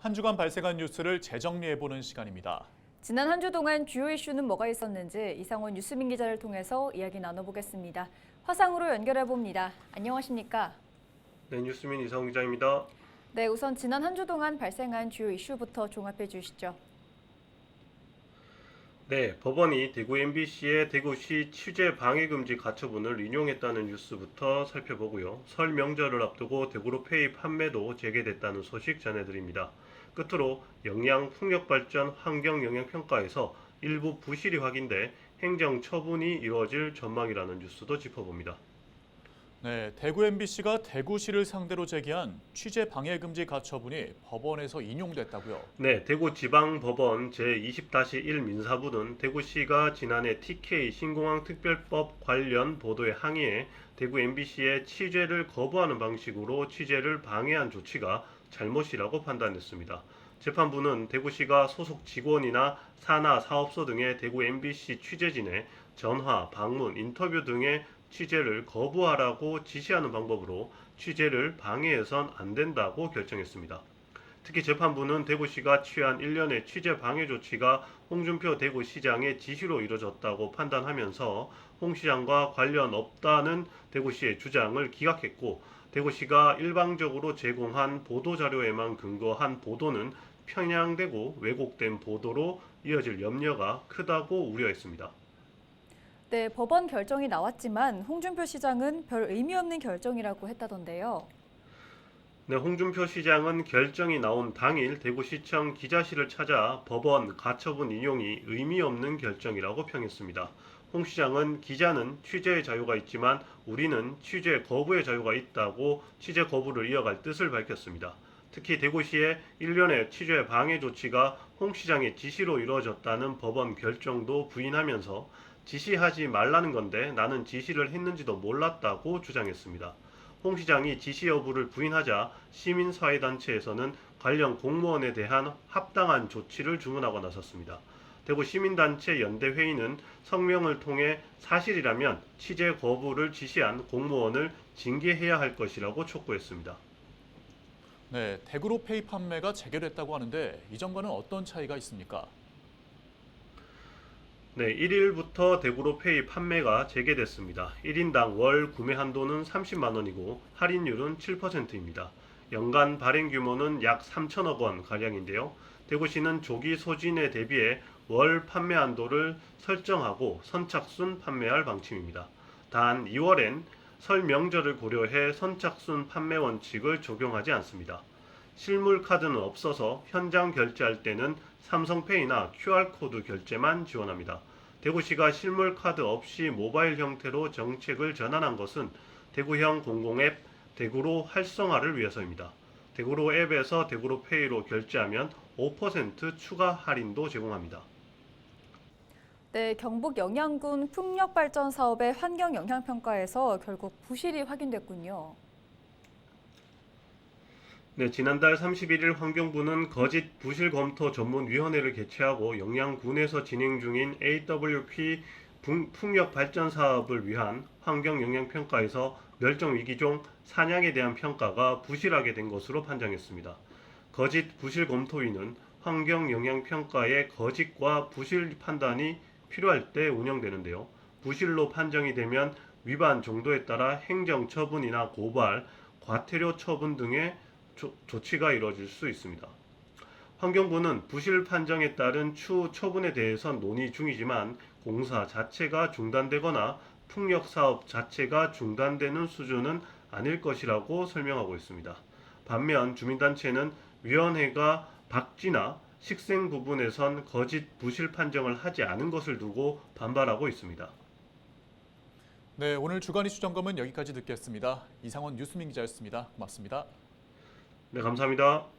한 주간 발생한 뉴스를 재정리해보는 시간입니다. 지난 한 주 동안 주요 이슈는 뭐가 있었는지 이상원 뉴스민 기자를 통해서 이야기 나눠보겠습니다. 화상으로 연결해 봅니다. 안녕하십니까? 네, 뉴스민 이상훈 기자입니다. 네, 우선 지난 한 주 동안 발생한 주요 이슈부터 종합해 주시죠. 네, 법원이 대구 MBC의 대구시 취재 방해 금지 가처분을 인용했다는 뉴스부터 살펴보고요. 설 명절을 앞두고 대구로 페이 판매도 재개됐다는 소식 전해드립니다. 끝으로 영양 풍력 발전 환경 영향 평가에서 일부 부실이 확인돼 행정 처분이 이루어질 전망이라는 뉴스도 짚어봅니다. 네, 대구 MBC가 대구시를 상대로 제기한 취재 방해 금지 가처분이 법원에서 인용됐다고요. 네, 대구 지방법원 제20-1 민사부는 대구시가 지난해 TK 신공항 특별법 관련 보도에 항의해 대구 MBC의 취재를 거부하는 방식으로 취재를 방해한 조치가 잘못이라고 판단했습니다. 재판부는 대구시가 소속 직원이나 산하 사업소 등의 대구 MBC 취재진의 전화, 방문, 인터뷰 등의 취재를 거부하라고 지시하는 방법으로 취재를 방해해선 안 된다고 결정했습니다. 특히 재판부는 대구시가 취한 일련의 취재 방해 조치가 홍준표 대구시장의 지시로 이뤄졌다고 판단하면서 홍 시장과 관련 없다는 대구시의 주장을 기각했고 대구시가 일방적으로 제공한 보도 자료에만 근거한 보도는 편향되고 왜곡된 보도로 이어질 염려가 크다고 우려했습니다. 네, 법원 결정이 나왔지만 홍준표 시장은 별 의미 없는 결정이라고 했다던데요. 네, 홍준표 시장은 결정이 나온 당일 대구시청 기자실을 찾아 법원 가처분 인용이 의미 없는 결정이라고 평했습니다. 홍 시장은 기자는 취재의 자유가 있지만 우리는 취재 거부의 자유가 있다고 취재 거부를 이어갈 뜻을 밝혔습니다. 특히 대구시의 일련의 취재 방해 조치가 홍 시장의 지시로 이루어졌다는 법원 결정도 부인하면서 지시하지 말라는 건데 나는 지시를 했는지도 몰랐다고 주장했습니다. 홍 시장이 지시 여부를 부인하자 시민사회단체에서는 관련 공무원에 대한 합당한 조치를 주문하고 나섰습니다. 대구 시민단체 연대회의는 성명을 통해 사실이라면 취재 거부를 지시한 공무원을 징계해야 할 것이라고 촉구했습니다. 네, 대구로 페이 판매가 재개됐다고 하는데 이전과는 어떤 차이가 있습니까? 네, 1일부터 대구로 페이 판매가 재개됐습니다. 1인당 월 구매 한도는 30만 원이고 할인율은 7%입니다. 연간 발행 규모는 약 3천억 원 가량인데요. 대구시는 조기 소진에 대비해 월 판매 한도를 설정하고 선착순 판매할 방침입니다. 단 2월엔 설 명절을 고려해 선착순 판매 원칙을 적용하지 않습니다. 실물 카드는 없어서 현장 결제할 때는 삼성페이나 QR코드 결제만 지원합니다. 대구시가 실물 카드 없이 모바일 형태로 정책을 전환한 것은 대구형 공공앱 대구로 활성화를 위해서입니다. 대구로 앱에서 대구로 페이로 결제하면 5% 추가 할인도 제공합니다. 네, 경북 영양군 풍력 발전 사업의 환경 영향 평가에서 결국 부실이 확인됐군요. 네, 지난달 31일 환경부는 거짓 부실 검토 전문 위원회를 개최하고 영양군에서 진행 중인 AWP 풍- 풍력 발전 사업을 위한 환경 영향 평가에서 멸종 위기종 사냥에 대한 평가가 부실하게 된 것으로 판정했습니다. 거짓 부실 검토위는 환경 영향 평가의 거짓과 부실 판단이 필요할 때 운영되는데요. 부실로 판정이 되면 위반 정도에 따라 행정 처분이나 고발, 과태료 처분 등의 조, 조치가 이루어질 수 있습니다. 환경부는 부실 판정에 따른 추후 처분에 대해선 논의 중이지만 공사 자체가 중단되거나 풍력 사업 자체가 중단되는 수준은 아닐 것이라고 설명하고 있습니다. 반면 주민단체는 위원회가 박지나 식생 부분에선 거짓 부실 판정을 하지 않은 것을 두고 반발하고 있습니다. 네, 오늘 주간 이슈 점검은 여기까지 듣겠습니다. 이상원 뉴스민 기자였습니다. 고맙습니다. 네, 감사합니다.